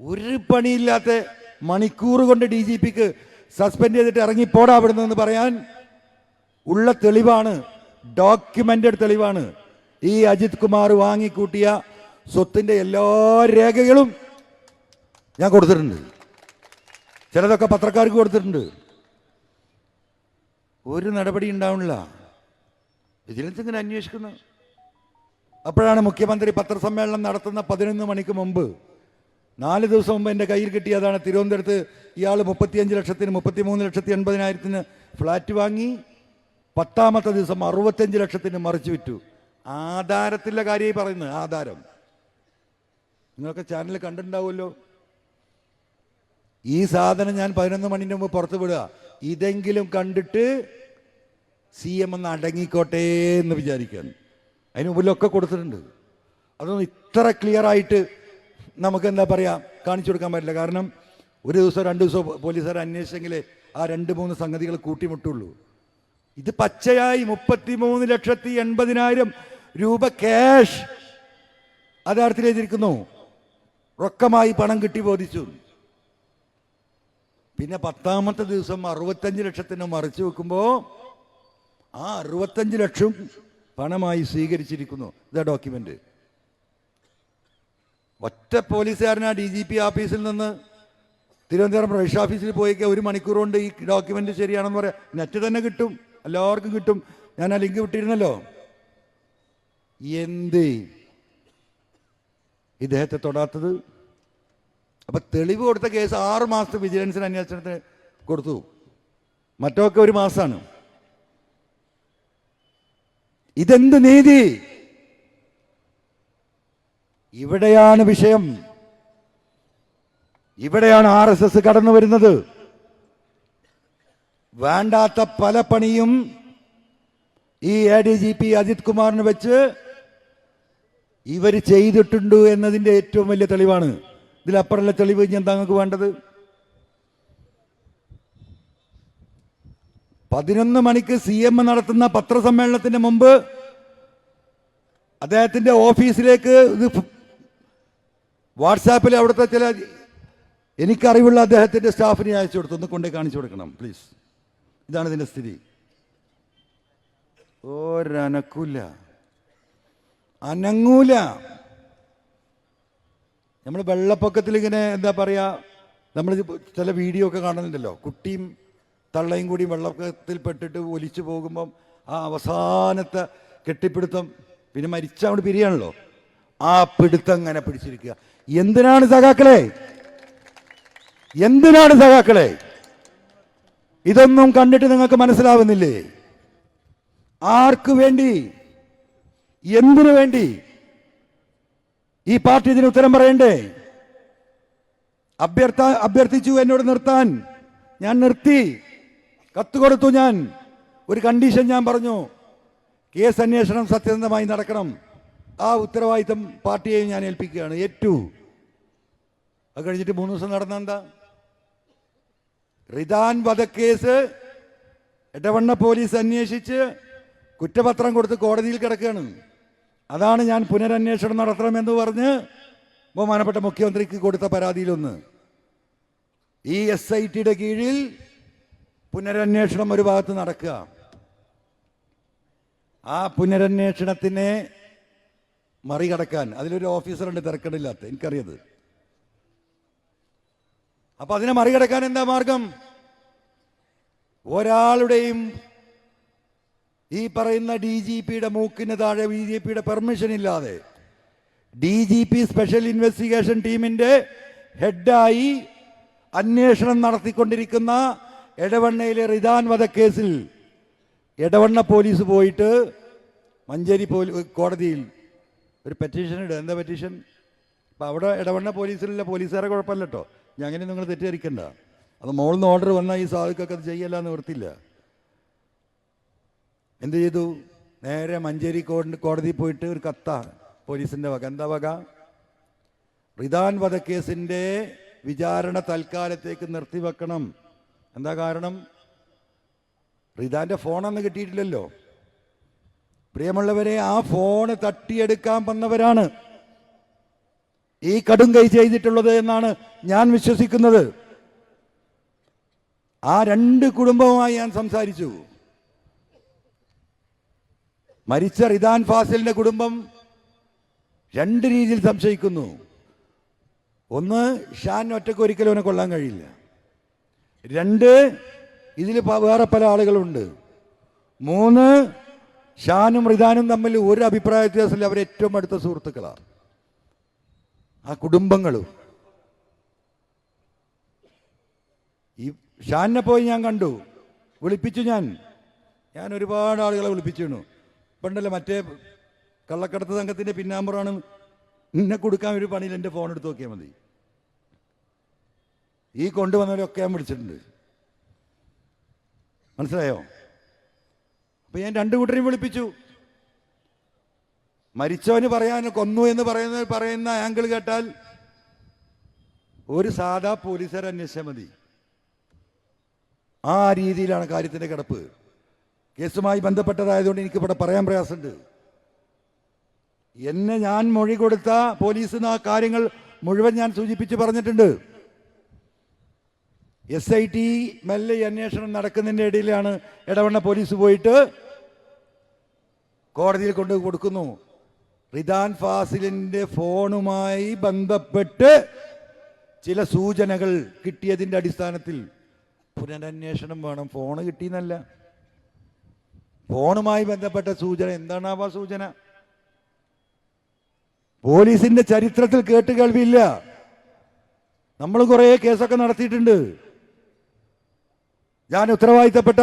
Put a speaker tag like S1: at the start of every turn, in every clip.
S1: ഒരു പണിയില്ലാത്ത മണിക്കൂർ കൊണ്ട് ഡി ജി പിക്ക് സസ്പെൻഡ് ചെയ്തിട്ട് ഇറങ്ങി പോടാ അവിടുന്ന് എന്ന് പറയാൻ ഉള്ള തെളിവാണ് ഡോക്യുമെന്റഡ് തെളിവാണ്. ഈ അജിത് കുമാർ വാങ്ങിക്കൂട്ടിയ സ്വത്തിന്റെ എല്ലാ രേഖകളും ഞാൻ കൊടുത്തിട്ടുണ്ട്. ചിലതൊക്കെ പത്രക്കാർക്ക് കൊടുത്തിട്ടുണ്ട്. ഒരു നടപടി ഉണ്ടാവുന്നില്ല വിജിലൻസ് ഇങ്ങനെ അന്വേഷിക്കുന്നു? അപ്പോഴാണ് മുഖ്യമന്ത്രി പത്രസമ്മേളനം നടത്തുന്ന പതിനൊന്ന് മണിക്ക് മുമ്പ് നാല് ദിവസം മുമ്പ് എന്റെ കയ്യിൽ കിട്ടിയതാണ് തിരുവനന്തപുരത്ത് ഇയാൾ മുപ്പത്തിയഞ്ച് ലക്ഷത്തിന് മുപ്പത്തിമൂന്ന് ലക്ഷത്തി എൺപതിനായിരത്തിന് ഫ്ലാറ്റ് വാങ്ങി പത്താമത്തെ ദിവസം അറുപത്തഞ്ച് ലക്ഷത്തിന് മറിച്ചു വിറ്റു. ആധാരത്തിന്റെ കാര്യമായി പറയുന്നത് ആധാരം. നിങ്ങളൊക്കെ ചാനൽ കണ്ടിട്ടുണ്ടാവുമല്ലോ. ഈ സാധനം ഞാൻ പതിനൊന്ന് മണിന്റെ മുമ്പ് പുറത്ത് വിടുക. ഇതെങ്കിലും കണ്ടിട്ട് സി എം ഒന്ന് അടങ്ങിക്കോട്ടെ എന്ന് വിചാരിക്കാൻ അതിന് മുമ്പിലൊക്കെ കൊടുത്തിട്ടുണ്ട്. അതൊന്നും ഇത്ര ക്ലിയർ ആയിട്ട് നമുക്ക് എന്താ പറയുക കാണിച്ചു കൊടുക്കാൻ പറ്റില്ല. കാരണം ഒരു ദിവസം രണ്ട് ദിവസം പോലീസുകാർ അന്വേഷിച്ചെങ്കിൽ ആ രണ്ട് മൂന്ന് സംഗതികൾ കൂട്ടിമുട്ടുള്ളൂ. ഇത് പച്ചയായി മുപ്പത്തി മൂന്ന് ലക്ഷത്തി എൺപതിനായിരം രൂപ ക്യാഷ് അതാർത്ഥത്തിൽ എഴുതിയിരിക്കുന്നു. റൊക്കമായി പണം കിട്ടി ബോധിച്ചു. പിന്നെ പത്താമത്തെ ദിവസം അറുപത്തഞ്ച് ലക്ഷത്തിന് മറിച്ചു വെക്കുമ്പോൾ ആ അറുപത്തഞ്ച് ലക്ഷം പണമായി സ്വീകരിച്ചിരിക്കുന്നു. ഇതാ ഡോക്യുമെന്റ് ഒറ്റ പോലീസുകാരനാ ഡി ജി പി ഓഫീസിൽ നിന്ന് തിരുവനന്തപുരം പ്രവേശ ഓഫീസിൽ പോയിക്കെ ഒരു മണിക്കൂർ കൊണ്ട് ഈ ഡോക്യുമെന്റ് ശരിയാണെന്ന് പറയാം. നെറ്റ് തന്നെ കിട്ടും. എല്ലാവർക്കും കിട്ടും. ഞാൻ ആ ലിങ്ക് വിട്ടിരുന്നല്ലോ. എന്ത്? ഇദ്ദേഹത്തെ തൊടാത്തത്? അപ്പൊ തെളിവ് കൊടുത്ത കേസ് ആറ് മാസത്തെ വിജിലൻസിന് അന്വേഷണത്തിന് കൊടുത്തു. മറ്റൊക്കെ ഒരു മാസമാണ് ഇതെന്ത് നീതി? ഇവിടെയാണ് വിഷയം. ഇവിടെയാണ് ആർ എസ് എസ് കടന്നു വരുന്നത്. വേണ്ടാത്ത പല പണിയും ഈ A D G P Ajith കുമാറിന് വെച്ച് ഇവർ ചെയ്തിട്ടുണ്ട് എന്നതിന്റെ ഏറ്റവും വലിയ തെളിവാണ്. ഇതിലപ്പുറമുള്ള തെളിവ് ഞാൻ താങ്കൾക്ക് വേണ്ടത്? പതിനൊന്ന് മണിക്ക് സി എം നടത്തുന്ന പത്രസമ്മേളനത്തിന് മുമ്പ് അദ്ദേഹത്തിന്റെ ഓഫീസിലേക്ക് ഇത് വാട്സാപ്പിൽ അവിടുത്തെ ചില എനിക്കറിവുള്ള അദ്ദേഹത്തിന്റെ സ്റ്റാഫിനെ അയച്ചു കൊടുത്തു. ഒന്ന് കൊണ്ടേ കാണിച്ചു കൊടുക്കണം പ്ലീസ് ഇതാണ് ഇതിന്റെ സ്ഥിതി. ഒരനക്കൂല. അനങ്ങൂല. നമ്മൾ വെള്ളപ്പൊക്കത്തിൽ ഇങ്ങനെ എന്താ പറയുക നമ്മൾ ചില വീഡിയോ ഒക്കെ കാണുന്നുണ്ടല്ലോ. കുട്ടിയും തള്ളയും കൂടി വെള്ളപ്പൊക്കത്തിൽ പെട്ടിട്ട് ഒലിച്ചു പോകുമ്പം ആ അവസാനത്തെ കെട്ടിപ്പിടുത്തം പിന്നെ മരിച്ച അവിടെ പിരിയാണല്ലോ. ആ പിടുത്തം അങ്ങനെ പിടിച്ചിരിക്കുക. എന്തിനാണ് സഖാക്കളെ? എന്തിനാണ് സഖാക്കളെ? ഇതൊന്നും കണ്ടിട്ട് നിങ്ങൾക്ക് മനസ്സിലാവുന്നില്ലേ? ആർക്ക് വേണ്ടി? എന്തിനു വേണ്ടി? ഈ പാർട്ടി ഇതിന് ഉത്തരം പറയണ്ടേ? അഭ്യർത്ഥ അഭ്യർത്ഥിച്ചു എന്നോട് നിർത്താൻ. ഞാൻ നിർത്തി. കത്ത് കൊടുത്തു ഞാൻ. ഒരു കണ്ടീഷൻ ഞാൻ പറഞ്ഞു. കേസ് അന്വേഷണം സത്യസന്ധമായി നടക്കണം. ആ ഉത്തരവാദിത്തം പാർട്ടിയെ ഞാൻ ഏൽപ്പിക്കുകയാണ്. ഏറ്റു. അത് കഴിഞ്ഞിട്ട് മൂന്ന് ദിവസം നടന്ന എന്താ? റിദാൻ വധക്കേസ് ഇടവണ്ണ പോലീസ് അന്വേഷിച്ച് കുറ്റപത്രം കൊടുത്ത് കോടതിയിൽ കിടക്കുകയാണ്. അതാണ് ഞാൻ പുനരന്വേഷണം നടത്തണമെന്ന് പറഞ്ഞ് ബഹുമാനപ്പെട്ട മുഖ്യമന്ത്രിക്ക് കൊടുത്ത പരാതിയിലൊന്ന്. ഈ എസ് ഐ ടിയുടെ കീഴിൽ പുനരന്വേഷണം ഒരു ഭാഗത്ത് നടക്കുക. ആ പുനരന്വേഷണത്തിനെ മറികടക്കാൻ. അതിലൊരു ഓഫീസറുണ്ട് തിരക്കടില്ലാത്ത എനിക്കറിയത്. അപ്പൊ അതിനെ മറികടക്കാൻ എന്താ മാർഗം? ഒരാളുടെയും ഈ പറയുന്ന ഡി ജി പിയുടെ മൂക്കിന് താഴെ ബി ജെ പിയുടെ പെർമിഷൻ ഇല്ലാതെ D G P special investigation ടീമിന്റെ ഹെഡായി അന്വേഷണം നടത്തിക്കൊണ്ടിരിക്കുന്ന എടവണ്ണയിലെ റിദാൻ വധക്കേസിൽ എടവണ്ണ പോലീസ് പോയിട്ട് മഞ്ചേരി പോലീ കോടതിയിൽ ഒരു പെറ്റീഷൻ ഇടുക എന്താ പെറ്റീഷൻ അപ്പം അവിടെ ഇടവണ്ണ പോലീസിലുള്ള പോലീസുകാരെ കുഴപ്പമില്ല കേട്ടോ ഞാൻ അങ്ങനെ നിങ്ങൾ തെറ്റിദ്ധരിക്കണ്ട. അത് മുകളിൽ നിന്ന് ഓർഡർ വന്നാൽ ഈ സാധുക്കൊക്കെ അത് ചെയ്യല്ല എന്ന് നിർത്തില്ല എന്ത് ചെയ്തു? നേരെ മഞ്ചേരി കോടതി പോയിട്ട് ഒരു കത്ത പോലീസിന്റെ വക. എന്താ വക? റിദാൻ വധക്കേസിന്റെ വിചാരണ തൽക്കാലത്തേക്ക് നിർത്തിവെക്കണം. എന്താ കാരണം? റിദാന്റെ ഫോണൊന്നും കിട്ടിയിട്ടില്ലല്ലോ. പ്രിയമുള്ളവരെ ആ ഫോണ് തട്ടിയെടുക്കാൻ വന്നവരാണ് ഈ കടും കൈ ചെയ്തിട്ടുള്ളത് എന്നാണ് ഞാൻ വിശ്വസിക്കുന്നത്. ആ രണ്ട് കുടുംബവുമായി ഞാൻ സംസാരിച്ചു. മരിച്ച റിദാൻ ഫാസിലിന്റെ കുടുംബം രണ്ട് രീതിയിൽ സംശയിക്കുന്നു. ഒന്ന് ഷാൻ ഒറ്റയ്ക്ക് ഒരിക്കലും അവനെ കൊള്ളാൻ കഴിയില്ല. രണ്ട് ഇതിൽ വേറെ പല ആളുകളുണ്ട്. മൂന്ന് ഷാനും റിദാനും തമ്മിൽ ഒരു അഭിപ്രായ വ്യത്യാസമില്ല. അവർ ഏറ്റവും അടുത്ത സുഹൃത്തുക്കളാണ്. ആ കുടുംബങ്ങളും. ഈ ഷാനിനെ പോയി ഞാൻ കണ്ടു. വിളിപ്പിച്ചു ഞാൻ. ഞാൻ ഒരുപാട് ആളുകളെ വിളിപ്പിച്ചിരുന്നു പണ്ടല്ലേ മറ്റേ കള്ളക്കടത്ത് സംഘത്തിന്റെ പിന്നാമ്പുറാണ് നിന്നെ കൊടുക്കാൻ ഒരു പണിയിൽ എന്റെ ഫോൺ എടുത്ത് നോക്കിയാൽ മതി. ഈ കൊണ്ടുവന്നവരൊക്കെ ഞാൻ വിളിച്ചിട്ടുണ്ട്. മനസ്സിലായോ? അപ്പൊ ഞാൻ രണ്ടു കൂട്ടരെയും വിളിപ്പിച്ചു. മരിച്ചവന് പറയാൻ കൊന്നു എന്ന് പറയുന്ന പറയുന്ന ആംഗിൾ കേട്ടാൽ ഒരു സാധാ പോലീസുകാർ അന്വേഷിച്ചാൽ മതി. ആ രീതിയിലാണ് കാര്യത്തിന്റെ കിടപ്പ്. കേസുമായി ബന്ധപ്പെട്ടതായതുകൊണ്ട് എനിക്ക് ഇവിടെ പറയാൻ പ്രയാസമുണ്ട്. എന്നെ ഞാൻ മൊഴി കൊടുത്ത പോലീസിന് ആ കാര്യങ്ങൾ മുഴുവൻ ഞാൻ സൂചിപ്പിച്ച് പറഞ്ഞിട്ടുണ്ട്. എസ് ഐ ടി മെല്ലെ അന്വേഷണം നടക്കുന്നതിന്റെ ഇടയിലാണ് ഇടവണ്ണ പോലീസ് പോയിട്ട് കോടതിയിൽ കൊണ്ട് കൊടുക്കുന്നു. റിദാൻ ഫാസിലിന്റെ ഫോണുമായി ബന്ധപ്പെട്ട് ചില സൂചനകൾ കിട്ടിയതിന്റെ അടിസ്ഥാനത്തിൽ പുനരന്വേഷണം വേണം. ഫോണ് കിട്ടിയെന്നല്ല. ഫോണുമായി ബന്ധപ്പെട്ട സൂചന. എന്താണ് എന്താണാവാ സൂചന? പോലീസിന്റെ ചരിത്രത്തിൽ കേട്ട് കേൾവിയില്ല. നമ്മൾ കുറേ കേസൊക്കെ നടത്തിയിട്ടുണ്ട്. ഞാൻ ഉത്തരവാദിത്തപ്പെട്ട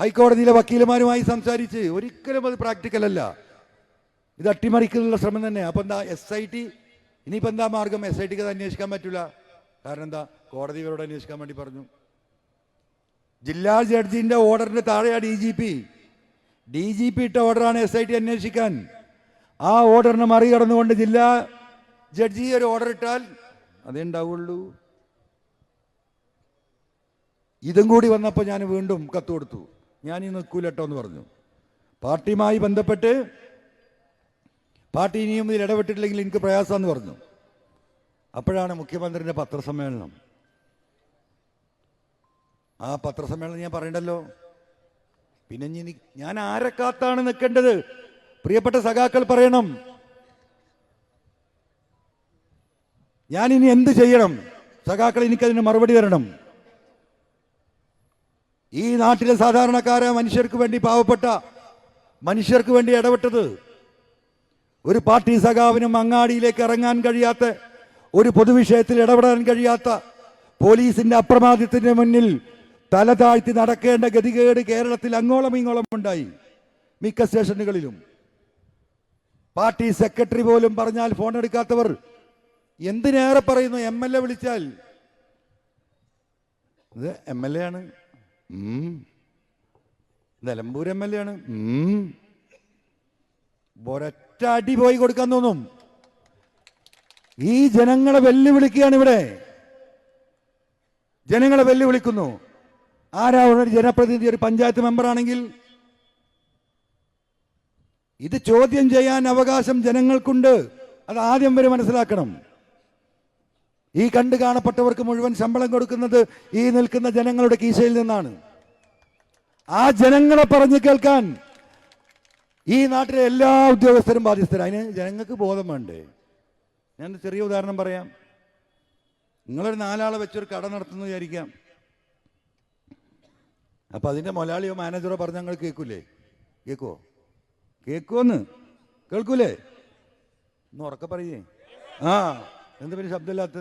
S1: ഹൈക്കോടതിയിലെ വക്കീലുമാരുമായി സംസാരിച്ച് ഒരിക്കലും അത് പ്രാക്ടിക്കൽ അല്ല. ഇത് അട്ടിമറിക്കാനുള്ള ശ്രമം തന്നെ. അപ്പം എന്താ എസ് ഐ ടി ഇനിയിപ്പോൾ എന്താ മാർഗം? എസ് ഐ ടിക്ക് അത് അന്വേഷിക്കാൻ പറ്റില്ല കാരണം എന്താ? കോടതി ഇവരോട് അന്വേഷിക്കാൻ വേണ്ടി പറഞ്ഞു. ജില്ലാ ജഡ്ജിന്റെ ഓർഡറിന്റെ താഴെയാണ് D G P D G P ഇട്ട ഓർഡറാണ് എസ് ഐ ടി അന്വേഷിക്കാൻ. ആ ഓർഡറിനെ മറികടന്നുകൊണ്ട് ജില്ലാ ജഡ്ജി ഒരു ഓർഡർ ഇട്ടാൽ അതേ ഉണ്ടാവുള്ളൂ. ഇതും കൂടി വന്നപ്പോൾ ഞാൻ വീണ്ടും കത്ത് കൊടുത്തു. ഞാൻ ഈ നിൽക്കൂലട്ടോ എന്ന് പറഞ്ഞു. പാർട്ടിയുമായി ബന്ധപ്പെട്ട് പാർട്ടി ഇനിയും ഇതിൽ ഇടപെട്ടിട്ടില്ലെങ്കിൽ എനിക്ക് പ്രയാസമെന്ന് പറഞ്ഞു. അപ്പോഴാണ് മുഖ്യമന്ത്രിന്റെ പത്രസമ്മേളനം. ആ പത്രസമ്മേളനം ഞാൻ പറയണ്ടല്ലോ? പിന്നെ ഇനി ഞാൻ ആരെ കാത്താണ് നിൽക്കേണ്ടത്? പ്രിയപ്പെട്ട സഖാക്കൾ പറയണം. ഞാനിനി എന്ത് ചെയ്യണം? സഖാക്കൾ എനിക്കതിന് മറുപടി തരണം. ഈ നാട്ടിലെ സാധാരണക്കാരെ മനുഷ്യർക്ക് വേണ്ടി പാവപ്പെട്ട മനുഷ്യർക്ക് വേണ്ടി ഇടപെട്ടത് ഒരു പാർട്ടി സഖാവിനും അങ്ങാടിയിലേക്ക് ഇറങ്ങാൻ കഴിയാത്ത ഒരു പൊതുവിഷയത്തിൽ ഇടപെടാൻ കഴിയാത്ത പോലീസിന്റെ അപ്രമാദത്തിന്റെ മുന്നിൽ തല താഴ്ത്തി നടക്കേണ്ട ഗതികേട് കേരളത്തിൽ അങ്ങോളം ഇങ്ങോളം ഉണ്ടായി മിക്ക സ്റ്റേഷനുകളിലും. പാർട്ടി സെക്രട്ടറി പോലും പറഞ്ഞാൽ ഫോൺ എടുക്കാത്തവർ എന്തിനേറെ പറയുന്നു? എം എൽ എ വിളിച്ചാൽ. എം എൽ എ ആണ്. നിലമ്പൂർ എം എൽ എ ആണ്. ഒരൊറ്റ അടി പോയി കൊടുക്കാൻ തോന്നും. ഈ ജനങ്ങളെ വെല്ലുവിളിക്കുകയാണ് ഇവിടെ. ജനങ്ങളെ വെല്ലുവിളിക്കുന്നു. ആരാ ഒരു ജനപ്രതിനിധി ഒരു പഞ്ചായത്ത് മെമ്പർ ആണെങ്കിൽ? ഇത് ചോദ്യം ചെയ്യാൻ അവകാശം ജനങ്ങൾക്കുണ്ട്. അത് ആദ്യം വരെ മനസ്സിലാക്കണം. ഈ കണ്ടു കാണപ്പെട്ടവർക്ക് മുഴുവൻ ശമ്പളം കൊടുക്കുന്നത് ഈ നിൽക്കുന്ന ജനങ്ങളുടെ കീശയിൽ നിന്നാണ്. ആ ജനങ്ങളെ പറഞ്ഞു കേൾക്കാൻ ഈ നാട്ടിലെ എല്ലാ ഉദ്യോഗസ്ഥരും ബാധ്യസ്ഥരും. അതിന് ജനങ്ങൾക്ക് ബോധം വേണ്ടേ? ഞാൻ ചെറിയ ഉദാഹരണം പറയാം. നിങ്ങളൊരു നാലാളെ വെച്ചൊരു കട നടത്തുന്നു വിചാരിക്കാം. അപ്പൊ അതിന്റെ മുതലാളിയോ മാനേജറോ പറഞ്ഞ ഞങ്ങൾ കേൾക്കൂലേ? കേൾക്കുവോ? കേൾക്കുവോന്ന്? കേൾക്കൂലേ? ഒന്ന് ഉറക്കെ പറയേ. ആ എന്താ പിന്നെ ശബ്ദമില്ലാത്ത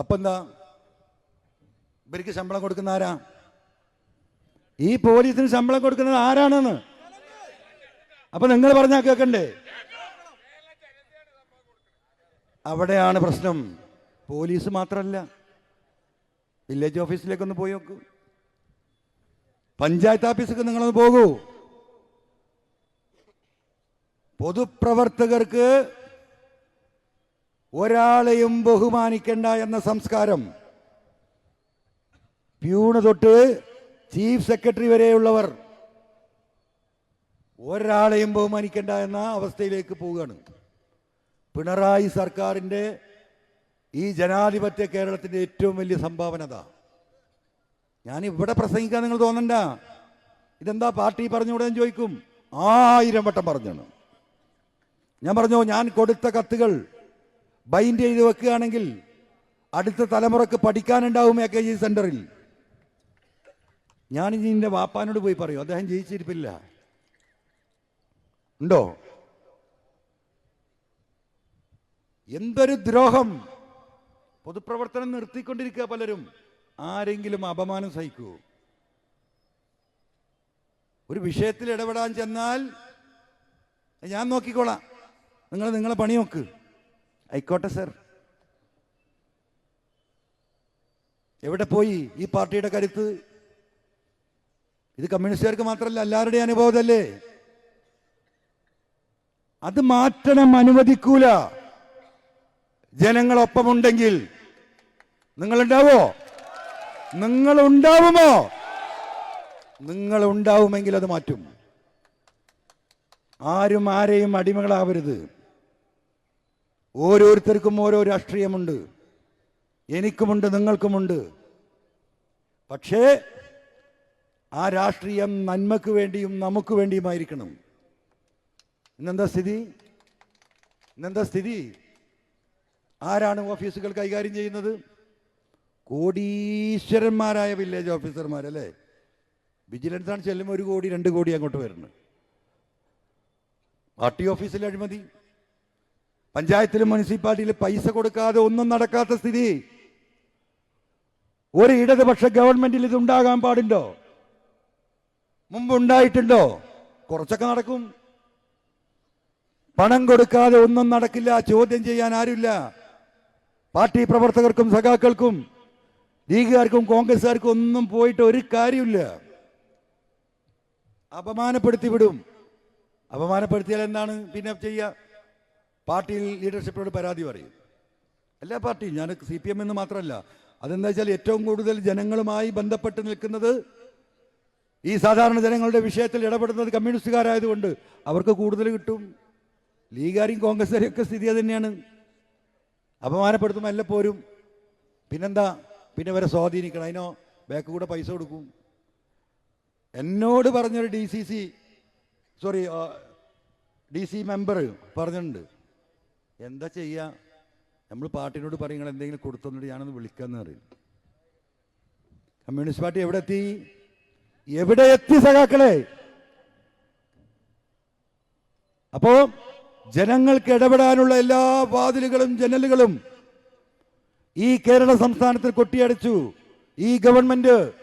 S1: അപ്പൊ എന്താ? ഇവർക്ക് ശമ്പളം കൊടുക്കുന്ന ആരാ? ഈ പോലീസിന് ശമ്പളം കൊടുക്കുന്നത് ആരാണെന്ന്? അപ്പൊ നിങ്ങൾ പറഞ്ഞാൽ കേൾക്കണ്ടേ അവിടെയാണ് പ്രശ്നം. പോലീസ് മാത്രമല്ല വില്ലേജ് ഓഫീസിലേക്കൊന്ന് പോയി നോക്കൂ. പഞ്ചായത്ത് ഓഫീസിലേക്ക് നിങ്ങളൊന്ന് പോകൂ. പൊതുപ്രവർത്തകർക്ക് ഒരാളെയും ബഹുമാനിക്കണ്ട എന്ന സംസ്കാരം. പ്യൂണ് തൊട്ട് ചീഫ് സെക്രട്ടറി വരെയുള്ളവർ ഒരാളെയും ബഹുമാനിക്കണ്ട എന്ന അവസ്ഥയിലേക്ക് പോവുകയാണ്. പിണറായി സർക്കാരിന്റെ ഈ ജനാധിപത്യ കേരളത്തിന്റെ ഏറ്റവും വലിയ സംഭാവന അതാ. ഞാൻ ഇവിടെ പ്രസംഗിക്കാൻ നിങ്ങൾ തോന്നണ്ട. ഇതെന്താ പാർട്ടി പറഞ്ഞുകൂടെ ചോദിക്കും. ആയിരം വട്ടം പറഞ്ഞാണ്. ഞാൻ പറഞ്ഞു ഞാൻ കൊടുത്ത കത്തുകൾ ബൈൻഡ് ചെയ്ത് വെക്കുകയാണെങ്കിൽ അടുത്ത തലമുറയ്ക്ക് പഠിക്കാനുണ്ടാവും എ കെ ജി സെന്ററിൽ. ഞാനിനി എന്റെ വാപ്പാനോട് പോയി പറയും. അദ്ദേഹം ജയിച്ചിരിപ്പില്ല. ഉണ്ടോ? എന്തൊരു ദ്രോഹം. പൊതുപ്രവർത്തനം നിർത്തിക്കൊണ്ടിരിക്കുക പലരും. ആരെങ്കിലും അപമാനം സഹിക്കൂ. ഒരു വിഷയത്തിൽ ഇടപെടാൻ ചെന്നാൽ ഞാൻ നോക്കിക്കോളാം. നിങ്ങൾ നിങ്ങളെ പണി നോക്ക്. ആയിക്കോട്ടെ സർ എവിടെ പോയി ഈ പാർട്ടിയുടെ കരുത്ത്? ഇത് കമ്മ്യൂണിസ്റ്റുകാർക്ക് മാത്രമല്ല എല്ലാവരുടെയും അനുഭവമല്ലേ അത് മാറ്റണം അനുവദിക്കൂല. ജനങ്ങളൊപ്പമുണ്ടെങ്കിൽ നിങ്ങൾ ഉണ്ടാവോ നിങ്ങൾ ഉണ്ടാവുമോ നിങ്ങൾ ഉണ്ടാവുമെങ്കിൽ അത് മാറ്റും. ആരും ആരെയും അടിമകളാവരുത്. ഓരോരുത്തർക്കും ഓരോ രാഷ്ട്രീയമുണ്ട്. എനിക്കുമുണ്ട് നിങ്ങൾക്കുമുണ്ട്. പക്ഷേ ആ രാഷ്ട്രീയം നന്മക്ക് വേണ്ടിയും നമുക്ക് വേണ്ടിയുമായിരിക്കണം. ഇന്നെന്താ സ്ഥിതി? ഇന്നെന്താ സ്ഥിതി? ആരാണ് ഓഫീസുകൾ കൈകാര്യം ചെയ്യുന്നത്? കോടീശ്വരന്മാരായ വില്ലേജ് ഓഫീസർമാരല്ലേ? വിജിലൻസ് ആണ് ചെല്ലുമ്പോൾ ഒരു കോടി രണ്ട് കോടി അങ്ങോട്ട് വരുന്നത്. പാർട്ടി ഓഫീസിലെ അഴിമതി. പഞ്ചായത്തിലും മുനിസിപ്പാലിറ്റിയിലും പൈസ കൊടുക്കാതെ ഒന്നും നടക്കാത്ത സ്ഥിതി. ഒരു ഇടതുപക്ഷ ഗവൺമെന്റിൽ ഇത് ഉണ്ടാകാൻ പാടുണ്ടോ മുമ്പ് ഉണ്ടായിട്ടുണ്ടോ കുറച്ചൊക്കെ നടക്കും. പണം കൊടുക്കാതെ ഒന്നും നടക്കില്ല ചോദ്യം ചെയ്യാൻ ആരുമില്ല. പാർട്ടി പ്രവർത്തകർക്കും സഖാക്കൾക്കും ലീഗുകാർക്കും കോൺഗ്രസ്സുകാർക്കും ഒന്നും പോയിട്ട് ഒരു കാര്യമില്ല. അപമാനപ്പെടുത്തി വിടും അപമാനപ്പെടുത്തിയാൽ എന്താണ്? പിന്നെ ചെയ്യുക പാർട്ടിയിൽ ലീഡർഷിപ്പിനോട് പരാതി പറയും. എല്ലാ പാർട്ടിയും ഞാൻ സി പി എം എന്ന് മാത്രമല്ല. അതെന്താ വെച്ചാൽ ഏറ്റവും കൂടുതൽ ജനങ്ങളുമായി ബന്ധപ്പെട്ട് നിൽക്കുന്നത് ഈ സാധാരണ ജനങ്ങളുടെ വിഷയത്തിൽ ഇടപെടുന്നത് കമ്മ്യൂണിസ്റ്റുകാരായതുകൊണ്ട് അവർക്ക് കൂടുതൽ കിട്ടും. ലീഗാരെയും കോൺഗ്രസ്സുകാരെയും ഒക്കെ സ്ഥിതി തന്നെയാണ് അപമാനപ്പെടുത്തുമ്പോൾ അല്ല പോരും. പിന്നെന്താ? പിന്നെ വരെ സ്വാധീനിക്കണം. അതിനോ ബാക്ക് കൂടെ പൈസ കൊടുക്കും. എന്നോട് പറഞ്ഞൊരു D C C sorry D C member പറഞ്ഞിട്ടുണ്ട്. എന്താ ചെയ്യുക നമ്മൾ പാർട്ടിനോട് പറയും "നിങ്ങൾ എന്തെങ്കിലും കൊടുത്തോണ്ട് ഞാനൊന്ന് വിളിക്കാന്ന് പറയും. കമ്മ്യൂണിസ്റ്റ് പാർട്ടി എവിടെ എത്തി? എവിടെ എത്തി സഖാക്കളെ? അപ്പോ ജനങ്ങൾക്ക് ഇടപെടാനുള്ള എല്ലാ വാതിലുകളും ജനലുകളും ഈ കേരള സംസ്ഥാനത്തിൽ കൊട്ടിയടച്ചു. ഈ ഗവൺമെന്റ്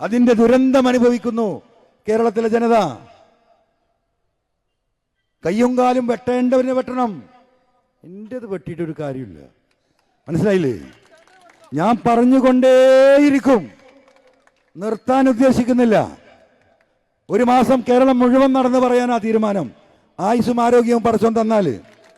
S1: അതിന്റെ ദുരന്തം അനുഭവിക്കുന്നു കേരളത്തിലെ ജനത. കയ്യും കാലും വെട്ടേണ്ടവന് വെട്ടണം. എന്റെത് വെട്ടിയിട്ടൊരു കാര്യമില്ല. മനസ്സിലായില്ലേ? ഞാൻ പറഞ്ഞുകൊണ്ടേയിരിക്കും. നിർത്താൻ ഉദ്ദേശിക്കുന്നില്ല. ഒരു മാസം കേരളം മുഴുവൻ നടന്ന് പറയാനാ തീരുമാനം. ആയുസും ആരോഗ്യവും പടച്ചോൻ തന്നാൽ.